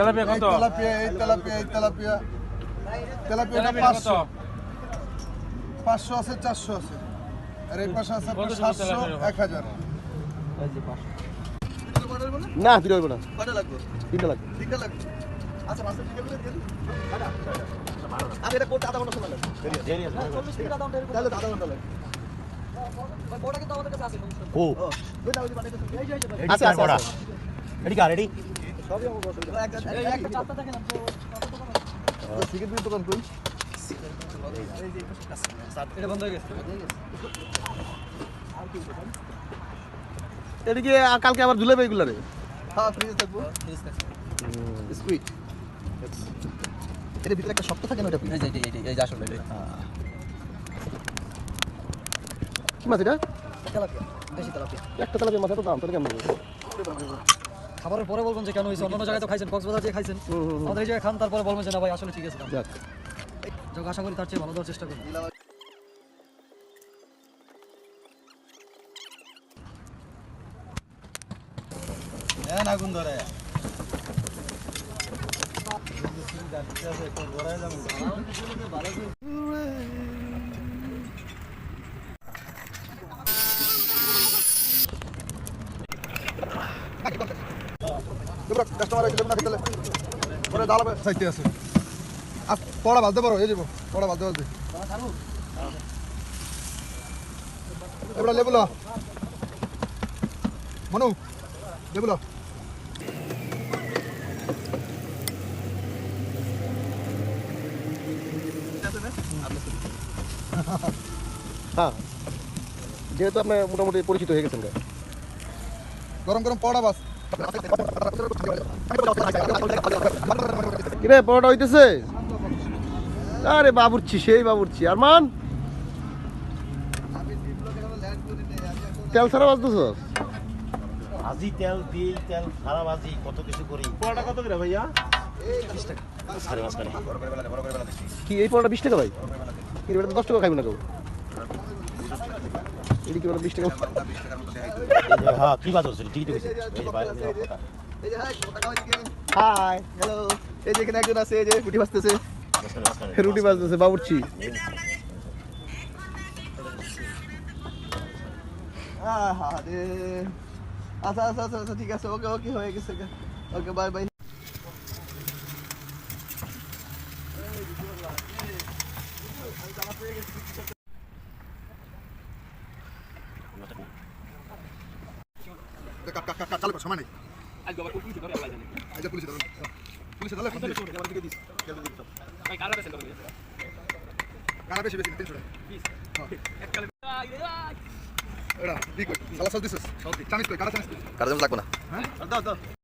Tilapia এই কত tilapia এই তেলাপিয়া এই তেলাপিয়া। তেলাপিয়াটা তেলাপিয়া পাঁচশো। পাঁচশো আছে চারশো আছে। আর এই পাশে আছে সাতশো এক হাজার। না ফিরে হইব না। কটা লাগবে? তিনটা লাগবে। তিনটা লাগবে। আচ্ছা দিন। এটা আধা ঘণ্টা সময় লাগবে। তাহলে আধা ঘণ্টা লাগবে। ও। কা রেডি সবই আমার সিগারেট বিড়ির দোকান কই? এদিকে কালকে আবার ঝুলাবে এগুলা রে। হ্যাঁ, ফ্রিজে থাকব। স্কুইড। এটার ভিতরে একটা শক্ত থাকে না ওটা? কি মাছ এটা? তেলাপিয়া, দেশি তেলাপিয়া। একটা তালাপি মাথা তো দাম তোর কেমন? খাবারের পরে বলবেন যে কেন হয়েছে? অন্যান্য জায়গায় তো খাইছেন কক্সবাজার যে খাইছেন। আমাদের এই জায়গায় খান তারপরে বলবেন যে না ভাই আসলে ঠিক আছে যাক। আশা করি তার চেয়ে ভালো দেওয়ার চেষ্টা করুন কাস্টমার না খেতে। পরে আছে। আর পড়া বাঁধতে পারো, এই যাব, পড়া বাঁধতে বাঁধতে। এবার লেবু লো। মনু, লেবু লো। হ্যাঁ যেহেতু আপনি মোটামুটি পরিচিত হয়ে গেছেন। গরম গরম পড়া বাস কিরে পরোটা হইতেছে? আরে বাবুরছি সেই বাবুরছি আর মান তেল ছাড়া বাজতেছ? ভাজি তেল দিই তেল সারা ভাজি কত কিছু করি। পড়াটা কত করে ভাইয়া? কি এই পরোটা বিশ টাকা ভাই? কি রে, দশ টাকা খাইবে না কেউ? এটি কি বলে বিশ টাকা হ্যাঁ কি বাজ হচ্ছে? ঠিকই তো কইছে। এই যে বাইরে দিয়ে কথা। Hi hello. এই যে এখানে একজন আছে এই যে। রুটি বাজতেছে বাবুরছি আহা রে আচ্ছা আচ্ছা আচ্ছা আচ্ছা ঠিক আছে ওকে ওকে হয়ে গেছে ওকে বাই বাই। চালু সময় নেই। আজকে পুলিশে পুলিশে আমার দিকে দিস কারা বেশি বেশি তিনশো টাকা। এটা ঠিক সালা সাল দিছিস? চানিস কই? কারা চানিস কই? কারও লাগবে না। হ্যাঁ? দাও দাও।